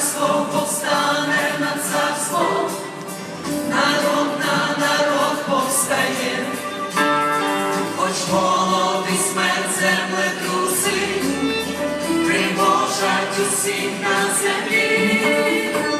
царство повстане над царством, народ на народ повстає, хоч голод і смерть землетруси, тривожать усіх на землі.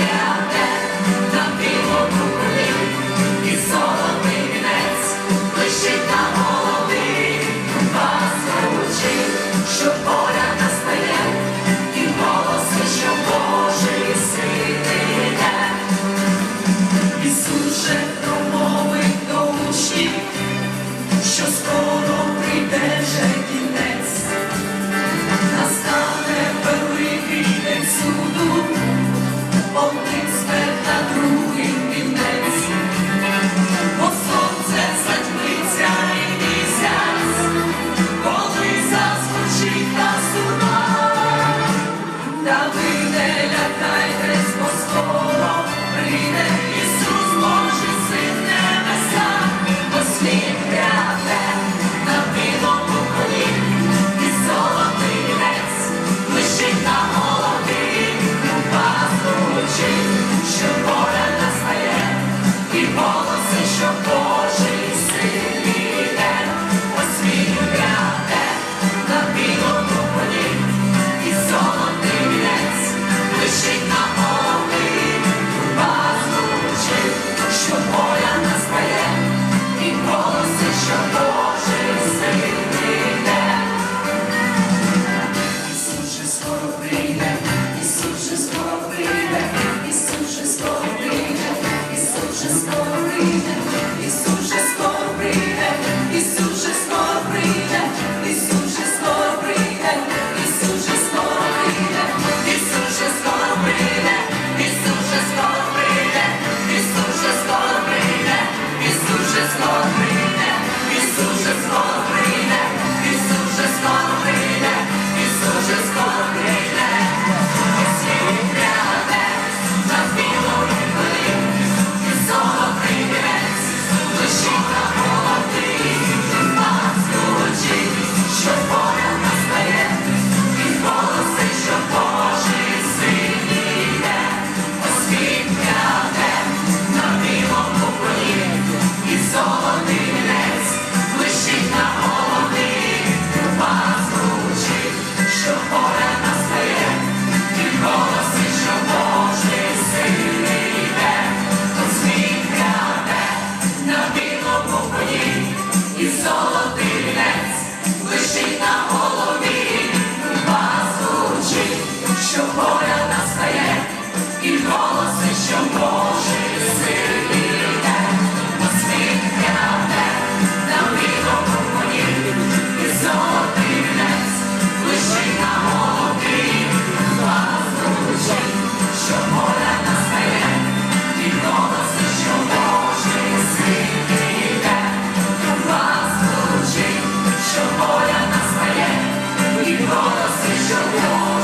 Що